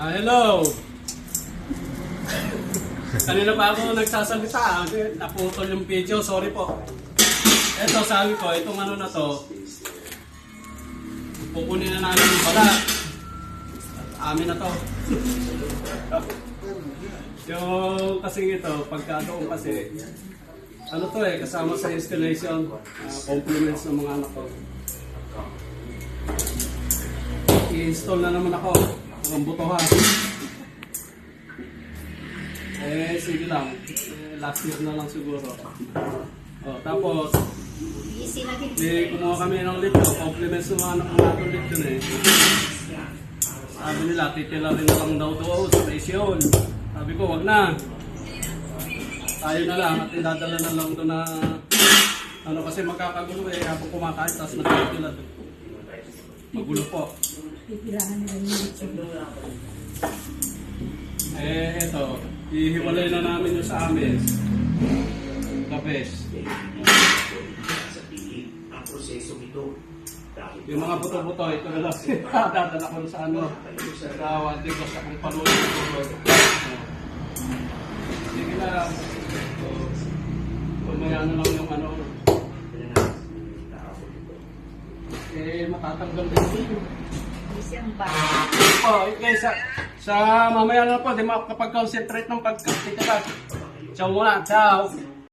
Ah, hello. Kanina pa ako nagsasalita, ah. naputol yung video, sorry po. Eto, sabi ko, itong ano na to, pupunin na namin yung bala. At amin na to. yung kasing ito, pagka doon kasi, ano to eh, kasama sa installation, ah, compliments ng mga anak ko. I-install na naman ako ng butuhan. Eh, sige lang. Eh, last year na lang siguro. Oh, tapos, may kumuha kami ng litro. Compliments ng mga anak ng natin litro na eh. Sabi nila, titila rin na lang daw doon sa presyon. Sabi ko, wag na. Tayo na lang at idadala na lang doon na ano kasi magkakagulo eh habang kumakain tapos nagtitila doon. Magulo po. Pipirahan nila yung YouTube. Eh, eto, ihiwalay na namin yung sa amin. The best. Yung mga buto-buto, ito na lang dadala ko sa ano, sa wante ko sa kung buto. Sige na, kumaya na lang yung ano, eh matatanggal din dito. Easy ang bag. Oh, okay, sa, sa mamaya na po, di makakapag-concentrate ng pagkakitas. Ciao muna, ciao!